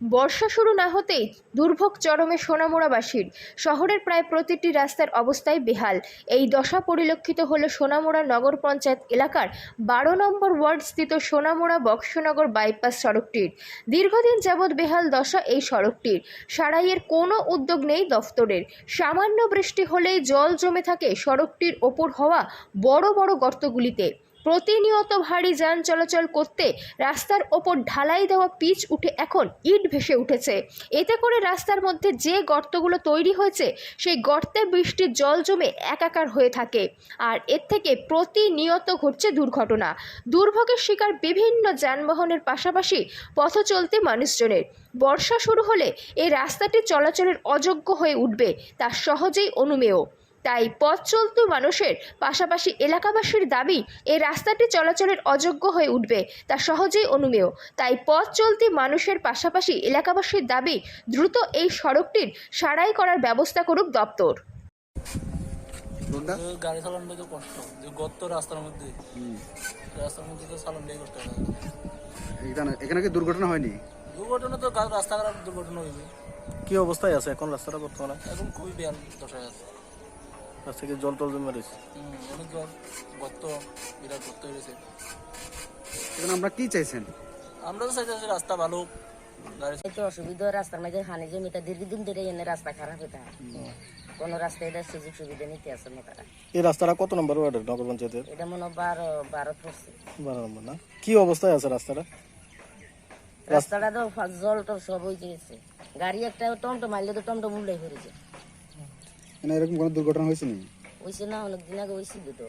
বর্ষা শুরু না হতেই দুর্ভোগ চরমে সোনামুড়াবাসীর। শহরের প্রায় প্রতিটি রাস্তার অবস্থায় বেহাল। এই দশা পরিলক্ষিত হল সোনামুড়া নগর পঞ্চায়েত এলাকার বারো নম্বর ওয়ার্ড স্থিত সোনামুড়া বক্সনগর বাইপাস সড়কটির। দীর্ঘদিন যাবৎ বেহাল দশা এই সড়কটির। সারাইয়ের কোনো উদ্যোগ নেই দফতরের। সামান্য বৃষ্টি হলেই জল জমে থাকে সড়কটির ওপর হওয়া বড় বড় গর্তগুলিতে। প্রতিনিয়ত ভারী যান চলাচল করতে রাস্তার ওপর ঢালাই দেওয়া পিচ উঠে এখন ইট ভেসে উঠেছে। এতে করে রাস্তার মধ্যে যে গর্তগুলো তৈরি হয়েছে, সেই গর্তে বৃষ্টির জল জমে একাকার হয়ে থাকে। আর এর থেকে প্রতিনিয়ত ঘটছে দুর্ঘটনা। দুর্ভোগের শিকার বিভিন্ন যানবাহনের পাশাপাশি পথ চলতি মানুষজনের। বর্ষা শুরু হলে এই রাস্তাটি চলাচলের অযোগ্য হয়ে উঠবে, তা সহজেই অনুমেয়। তাই পথ চলতি মানুষের পাশাপাশি এলাকাবাসীর দাবি এই রাস্তাটি চলাচলের অযোগ্য হয়ে উঠবে তা সহজেই অনুমেয়। তাই পথ চলতি মানুষের পাশাপাশি এলাকাবাসীর দাবি দ্রুত এই সড়কটির সারাই করার ব্যবস্থা করুক দপ্তর। গাড়ি চালানো তো কষ্ট যে রাস্তার মধ্যে। রাস্তার মধ্যে তো চালানোটাই করতে এখানে এখানে কি দুর্ঘটনা হয়নি? দুর্ঘটনা তো রাস্তাঘাট দুর্ঘটনা হইবে কি অবস্থায় আছে এখন রাস্তাটা বর্তমানে? এখন খুবই বেয়াল দশায় আছে। থেকে জল টল জমে রয়েছে? অনেক জল গর্ত বিরাট গর্ত হয়েছে এখানে আমরা কি চাইছেন? আমরা তো চাইতেছি রাস্তা ভালো। গাড়ি অসুবিধা রাস্তার মাঝে হানি জমিটা দীর্ঘদিন ধরে এনে রাস্তা খারাপ হয়ে। থাকে কোন রাস্তায় এটা সুযোগ সুবিধা নিতে আসে না তারা এই রাস্তাটা কত নম্বর ওয়ার্ডের নগর পঞ্চায়েতের? এটা মনে হয় বারো বারো পড়ছে। বারো নম্বর না? কি অবস্থায় আছে রাস্তাটা? রাস্তাটা তো জল টল সব হয়ে গেছে। গাড়ি একটা টমটম মারলে তো টমটম উল্লাই এখানে এরকম কোনো দুর্ঘটনা হয়েছে নি না অনেক দিন আগে হয়েছিল তো।